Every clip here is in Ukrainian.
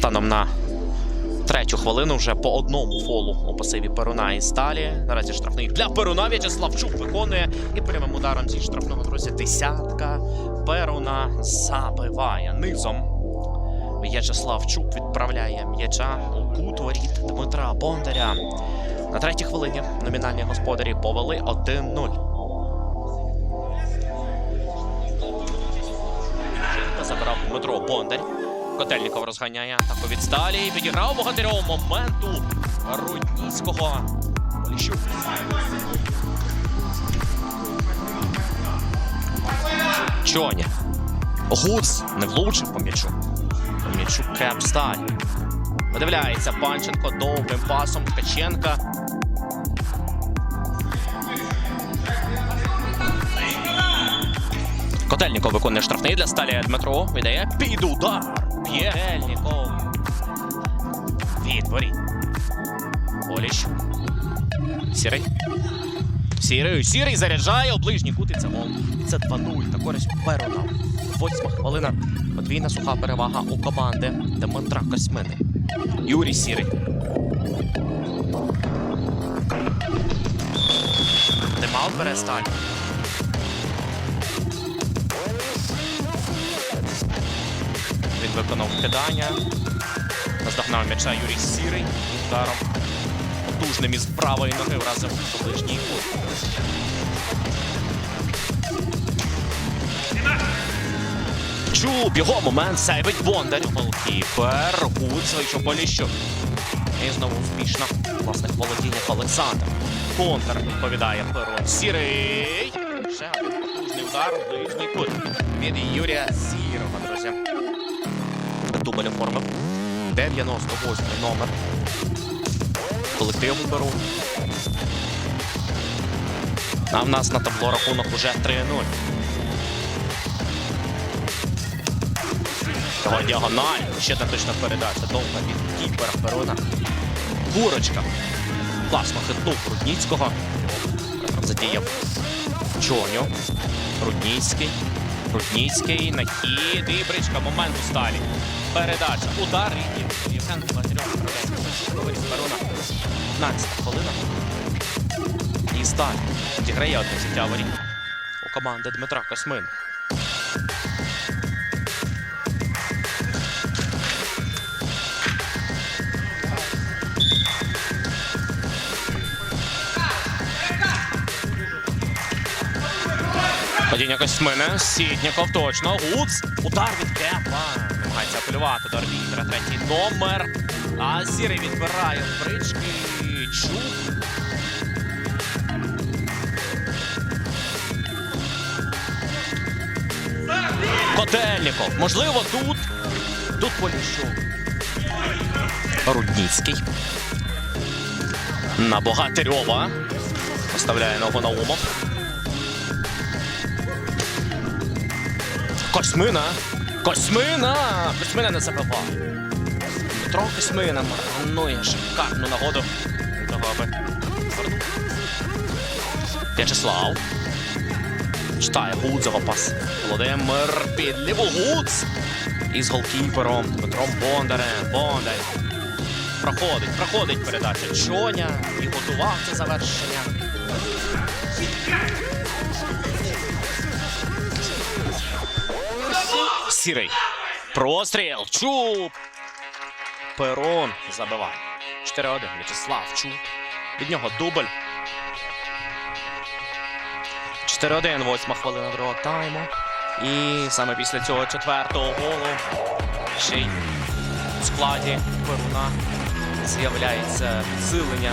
станом на третю хвилину вже по одному фолу у пасиві Перуна і Сталі. Наразі штрафний для Перуна В'ячеславчук виконує і прямим ударом зі штрафного друзі десятка. Перуна забиває низом. В'ячеславчук відправляє м'яча у кут воріт Дмитра Бондаря. На третій хвилині номінальні господарі повели 1-0. Жінка забирав Дмитро Бондар. Котельніков розганяє атаку від сталі. Підіграв богатирьов моменту Рудніцького. Поліщук. Чоня. Гуц не влучив по м'ячу. По м'ячу Кеп Сталь. Видивляється Панченко довгим пасом Ткаченка. Котельніков виконує штрафний для сталі Дмитро. Віддає під удар. П'є Котельніков. Відворі. Оліч. Сірий. Сірий. Сірий заряджає у ближній кут це гол. Це 2-0 на користь Перуна. Восьма хвилина. Подвійна суха перевага у команди Дмитра Косьмини. Юрій Сірий. Тимаут бере сталь. Він виконав кидання. Наздогнав м'яча Юрій Сірий ударом. Потужним із правої ноги вразив у ближній кут. Чуб, його момент сейвить Бондар. Голкіпер, Гуц вийшов Поліщук. І знову успішно в власних Олександр. Контр відповідає Перун. Сірий. Ще один потужний удар у ближній кут. Від Юрія Сірова, друзі. Дубль оформив. 98 номер. Колективу беру. А в нас на табло рахунок уже 3-0. Його діагональ. Ще одна точна передача. Довга від кіпера Перуна. Курочка. Класно хитнув Рудніцького. Задіяв Чоню. Рудніцький. Рудніцький. На хід. І бричка. Момент у сталі. Передача. Удар. І Євген відправляє з Перуна. 15 хвилина. І сталь. Відіграє одне життя воріт у команди Дмитра Космин. Падіння Косьмина, Сітніков точно, Гуц, удар від Кепа. Намагається апелювати до арбітра, третій номер. А Сірий відбирає брички. Чук. Котельніков. Можливо, тут. Тут Поліщук. Рудніцький. На Богатирьова. Поставляє ногу на умов. Косьмина! Косьмина! Косьмина не забивав. Дмитро Косьмина марнує шикарну нагоду. Того, аби. В'ячеслав. Читає Гудзова пас. Володимир під ліву Гудз. Із голкіпером Дмитром Бондарем. Бондар. Проходить, проходить передача Чоня. І готував це завершення. Сірий. Простріл. Чуб. Перон забиває. 4-1. В'ячеслав Чуб. Від нього дубль. 4-1. Восьма хвилина другого тайму. І саме після цього четвертого голу ще й у складі Перуна з'являється підсилення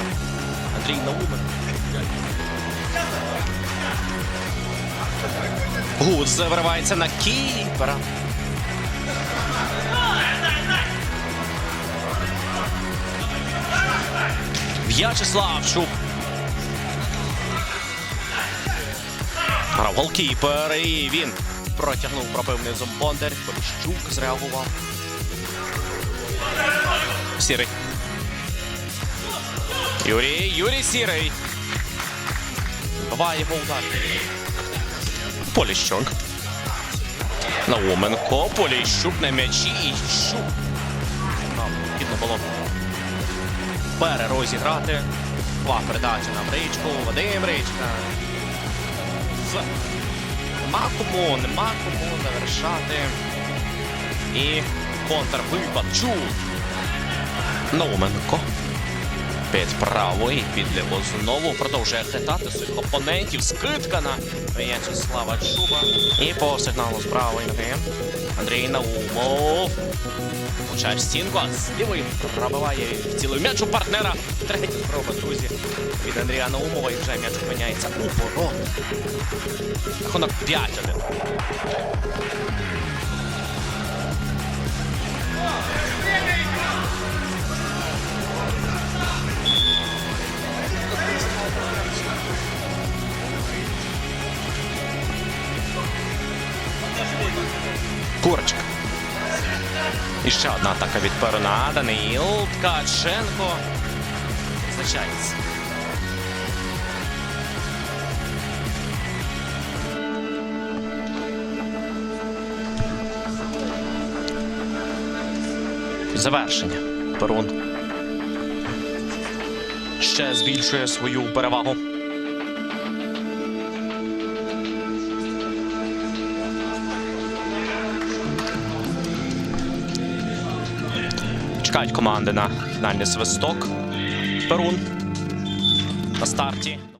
Андрій Наумен. Гуц виривається на кіпера. В'ячеслав Чуб. Грав голкіпер і він протягнув пробив низом Бондар. Зреагував. Сірий. Юрій, Юрій Сірий. Два його удар. Поліщук. Науменко, Поліщук на м'ячі і Щук. було перерозіграти. два передача на Мричку, Вадим Мричка. З- Нема кому, нема кому завершати. І контрвипад. Чу. Науменко. Під правий, під ліву знову продовжує хитати своїх опонентів. Скидка на В'ячеслава Чуба. І по сигналу з правої Андрій Наумов. В стінку, а з лівої пробиває цілий м'яч у партнера. Третя спроба, друзі. Від Андрія Наумова і вже м'яч опиняється у ворот. Рахунок 5-1. Курочка. І ще одна атака від Перуна. Даниїл Ткаченко. Визначається. Завершення. Перун. Ще збільшує свою перевагу. Чекають команди на фінальний свисток. Перун на старті.